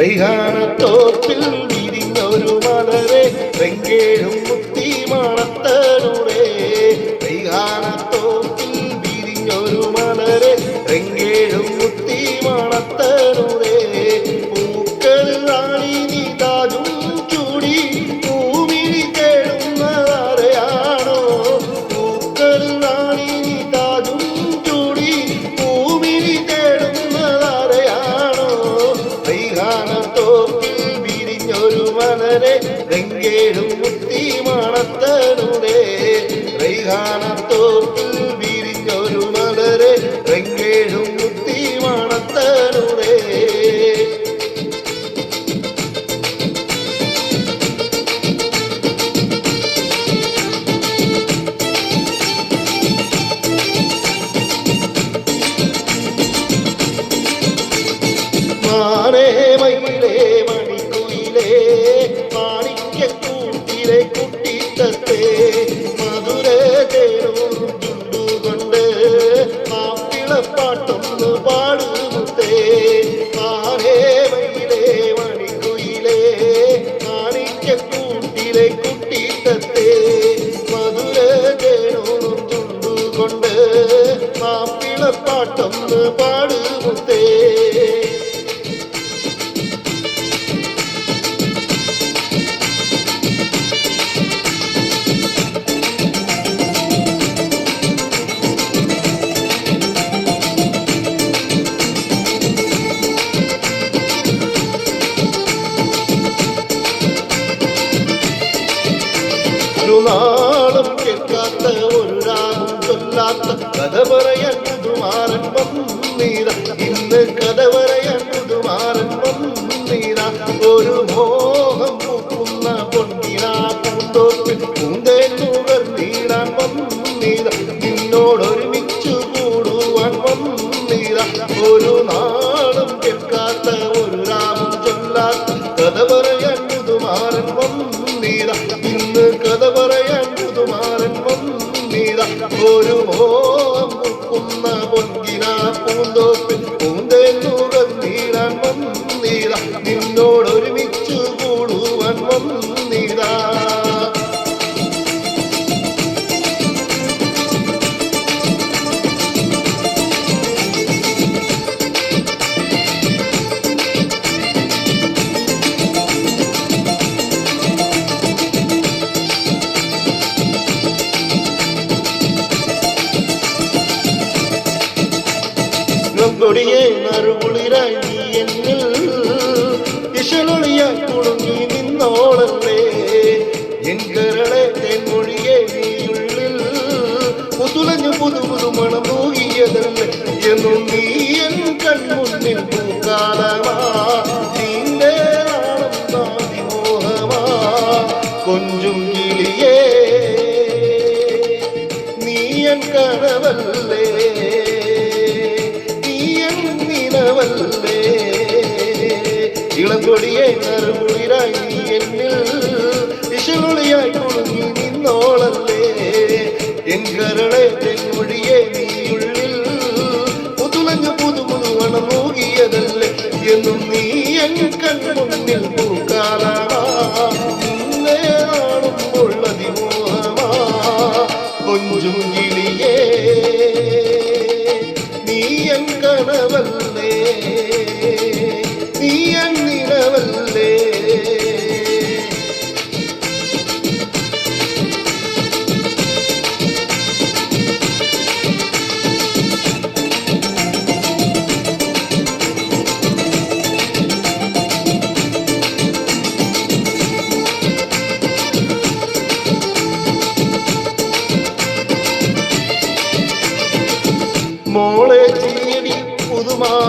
റൈഹാനത്തോപ്പിൽ വിരിഞ്ഞൊരു മലരെ വെങ്കേഴും മുത്തി മണത്തരുടെ വിരിഞ്ഞൊരു മലരെ ചുണ്ടുകൊണ്ട് മാപ്പിളപ്പാട്ടൊന്ന് പാടുമുത്തേ ഒരു കഥ ഇന്ന് കഥ ഒരു മോഹം പൂക്കുന്ന പൊന്നിര പൂന്തോപ്പിൽ പൂന്തേൻ നുകർന്നീടാൻ വന്നീര നിന്നോടൊരുമിച്ചു കൂടുവാൻ വന്നീര ഒരു നാളും കേൾക്കാത്ത ഒരു രാമം ചൊല്ലാത്ത കഥ പറയാൻ പുതുമാരൻ ഇന്ന് കഥ ഒരു നീരാൻ വന്നീര നിന്നോടൊരുമിച്ചു കൂടുവാൻ വന്നീര കൊടിയെ നറുകുളിരായി നീ എന്നിൽ ഇശലൊളിയായി കുടുങ്ങി നിന്നോളല്ലേ എൻ കരളെ തെൻമൊഴിയെ നീയുള്ളിൽ പുതുലഞ്ഞു പുതു പുതു മണം എന്നും നീ എൻ കൺമുന്നിൽ പൂക്കാലമാ. നിന്റെ ആനന്ദാതിമോഹമാ കൊഞ്ചും കിളിയേ നീയൻ എൻ നീയൻ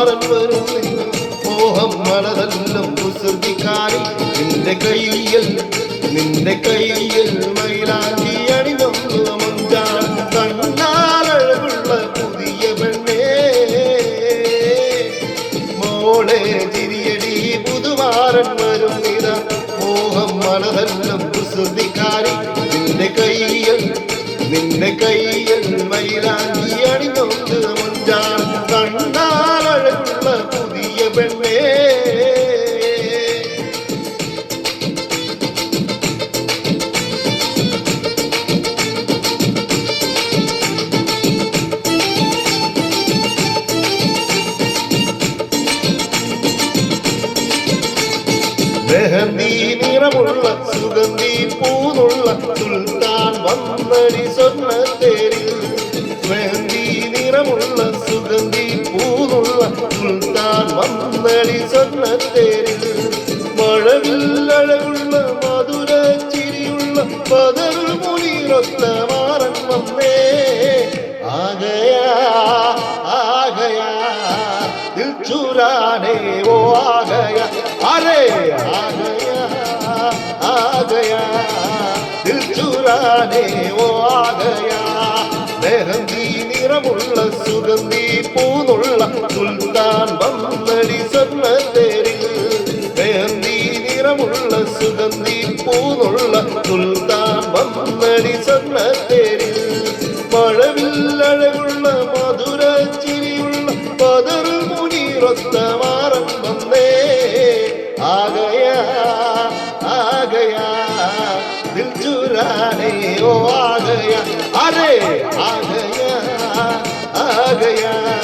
പുതുമാറൻ വരുന്നില്ല മോഹം മനതെല്ലാം കുസൃതിക്കാരി നിന്റെ കയ്യിൽ നിന്റെ കയ്യിൽ മൈലാഞ്ചി അണിഞ്ഞൊന്നു സുൽത്താൻ വന്നടി സ്വർണത്തേരിൽ മെഹന്തി നിറമുള്ള സുഗന്ധി പൂനുള്ള സുൽത്താൻ വന്നടി സ്വർണത്തേരിൽ മഴവില്ലഴകുള്ള മധുര ചിരിയുള്ള പതൽ മുനിറൊത്ത മാറൻ വന്നേ. ആകയാ ആകയാ ദിൽ ചുരാനേ ഓ ആകയാ. അരേ ആകയാ ചുരാനേ ഓ ആകയാ മെഹന്തി നിറമുള്ള സുഗന്ധി പൂനുള്ള സുൽത്താൻ വന്നടി yo adaya, are adaya, adaya.